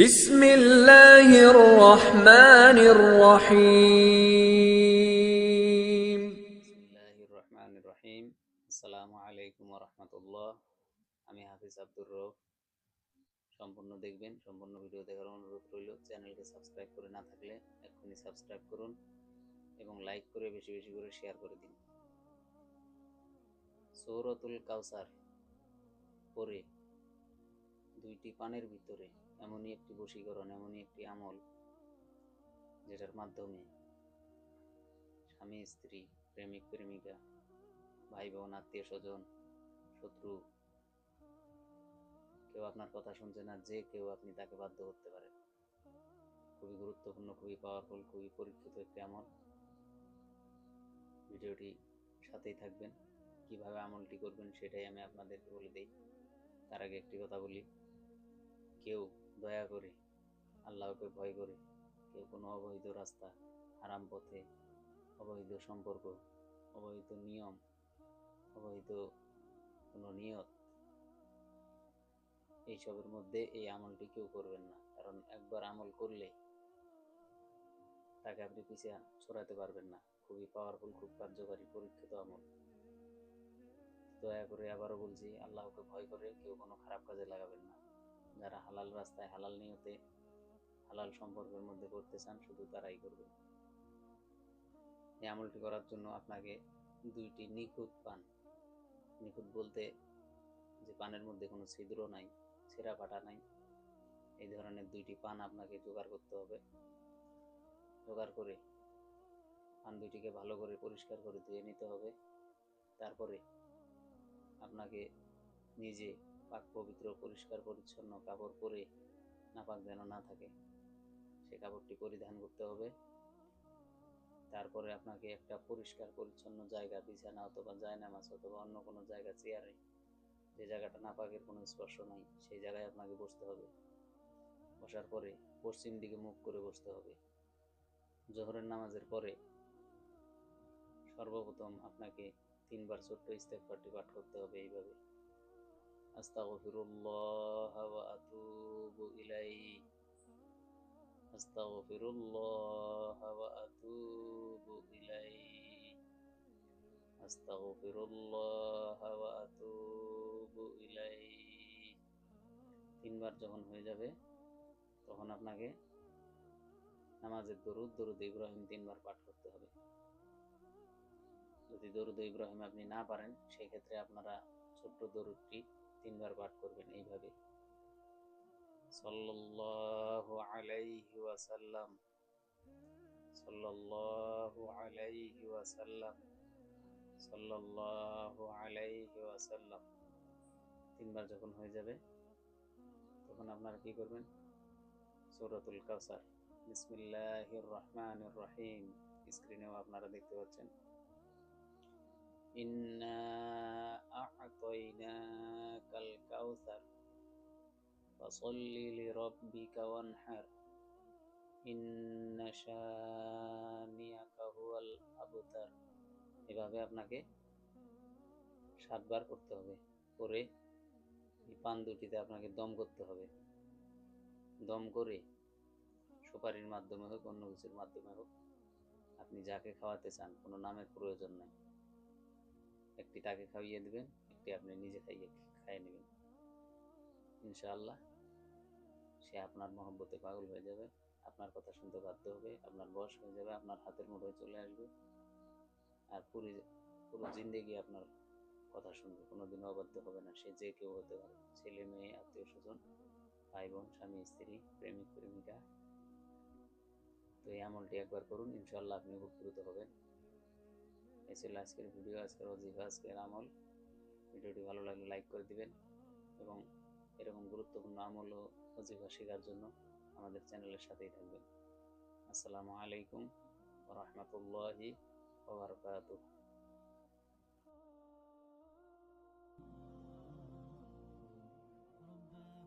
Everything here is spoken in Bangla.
বিসমিল্লাহির রহমানির রহিম বিসমিল্লাহির রহমানির রহিম আসসালামু আলাইকুম ওয়া রাহমাতুল্লাহ আমি হাফিজ আব্দুর রব। সম্পূর্ণ দেখবেন, সম্পূর্ণ ভিডিও দেখার অনুরোধ রইল। চ্যানেলকে সাবস্ক্রাইব করে না থাকলে এখনই সাবস্ক্রাইব করুন এবং লাইক করে বেশি বেশি করে শেয়ার করে দিন। সৌরতুল কাউসার পরে দুইটি পানের ভিতরে এমনই একটি বশীকরণ, এমনই একটি আমল যেটার মাধ্যমে স্বামী, স্ত্রী, প্রেমিক, প্রেমিকা ভাই বোন আত্মীয় স্বজন, শত্রু, কেউ আপনার কথা শুনছে না, যে কেউ আপনি তাকে বাধ্য করতে পারেন। খুবই গুরুত্বপূর্ণ, খুবই পাওয়ারফুল খুবই পরীক্ষিত একটি আমল। ভিডিওটি সাথেই থাকবেন। কীভাবে আমলটি করবেন সেটাই আমি আপনাদেরকে বলে দিই। তার আগে একটি কথা বলি। কেউ দয়া করে আল্লাহকে ভয় করে কেউ কোনো অবৈধ রাস্তা হারাম পথে অবৈধ সম্পর্ক অবৈধ নিয়ম অবৈধ কোনো নিয়ত এইসবের মধ্যে এই আমলটি কেউ করবেন না। কারণ একবার আমল করলে তাকে আপনি পিছিয়ে ছড়াতে পারবেন না। খুবই পাওয়ারফুল খুব কার্যকারী পরীক্ষিত আমল। দয়া করে আবারও বলছি আল্লাহকে ভয় করে কেউ কোনো খারাপ কাজে লাগাবেন না। হালাল রাস্তায় হালাল নিয়তে হালাল সম্পর্কের মধ্যে করতে চান, শুধু তারাই করবেন এই আমলটি করার জন্য আপনাকে দুইটি নিখুঁত পান। নিখুঁত বলতে যে পানের মধ্যে কোনো ছিদ্র নাই, ছেঁড়া ফাটা নাই, এই ধরনের দুইটি পান আপনাকে জোগাড় করতে হবে। জোগাড় করে পান দুইটিকে ভালো করে পরিষ্কার করে ধুয়ে নিতে হবে। তারপরে আপনাকে নিজে পাক পবিত্র, পরিষ্কার, পরিচ্ছন্ন কাপড় পরে নাপাক যেন না থাকে, সে কাপড়টি পরিধান করতে হবে। তারপরে আপনাকে একটা পরিষ্কার, পরিচ্ছন্ন জায়গা, বিছানা অথবা জায়নামাজ অথবা অন্য কোনো জায়গা, চেয়ারে যে জায়গাটা নাপাকের কোনো স্পর্শ নাই, সেই জায়গায় আপনাকে বসতে হবে। বসার পরে পশ্চিম দিকে মুখ করে বসতে হবে। জোহরের নামাজের পরে সর্বপ্রথম আপনাকে তিনবার ছোট্ট ইস্তেকবারটি পাঠ করতে হবে এইভাবে। আস্তাগফিরুল্লাহ ওয়া আতুবু ইলাইহি আস্তাগফিরুল্লাহ ওয়া আতুবু ইলাইহি আস্তাগফিরুল্লাহ ওয়া আতুবু ইলাইহি তিনবার যখন হয়ে যাবে তখন আপনাকে নামাজের দরুদ দরুদ ইব্রাহিম তিনবার পাঠ করতে হবে। যদি দরুদ ইব্রাহিম আপনি না পারেন, সেই ক্ষেত্রে আপনারা ছোট্ট দরুদটি তিনবার পাঠ করবেন এইভাবে। সাল্লাল্লাহু আলাইহি ওয়াসাল্লাম, সাল্লাল্লাহু আলাইহি ওয়াসাল্লাম, সাল্লাল্লাহু আলাইহি ওয়াসাল্লাম। তিনবার যখন হয়ে যাবে, তখন আপনারা কি করবেন? সূরাতুল কাউসার। বিসমিল্লাহির রহমানির রহিম। স্ক্রিনেও আপনারা দেখতে পাচ্ছেন। ইন্না ফাসাল্লি লিরাব্বিকা ওয়ানহার ইন্না শানিয়াকা হুয়াল আবতার এভাবে আপনাকে সাতবার করতে হবে। করে এই পান দুটিতে আপনাকে দম করতে হবে। দম করে সুপারির মাধ্যমে হোক, অন্য কিছুর মাধ্যমে হোক, আপনি যাকে খাওয়াতে চান, কোনো নামের প্রয়োজন নাই। একটি তাকে খাইয়ে দিবেন, একটি আপনি নিজে খাইয়ে খাইয়ে নেবেন। ইনশাআল্লাহ সে আপনার মহব্বতে পাগল হয়ে যাবে, আপনার কথা শুনতে বাধ্য হবে, আপনার বয়স হয়ে যাবে, আপনার হাতের মুঠোয় চলে আসবে। আর পুরি পুরো জিন্দেগি আপনার কথা শুনবে, কোনোদিন অবাধ্য হবে না, সে যে কেউ হতে পারে। ছেলে মেয়ে, আত্মীয় স্বজন, ভাই বোন, স্বামী, স্ত্রী, প্রেমিক, প্রেমিকা। তো এই আমলটি একবার করুন ইনশাল্লাহ আপনি উপকৃত হবেন। এই ছিল আজকের ভিডিও, আজকের অজিফা আজকের আমল। ভিডিওটি ভালো লাগলে লাইক করে দিবেন এবং এরকম গুরুত্বপূর্ণ আমল ও অজিফা শেখার জন্য আমাদের চ্যানেলের সাথেই থাকবেন। আসসালামু আলাইকুম রহমতুল্লাহি ওবরকাতুহ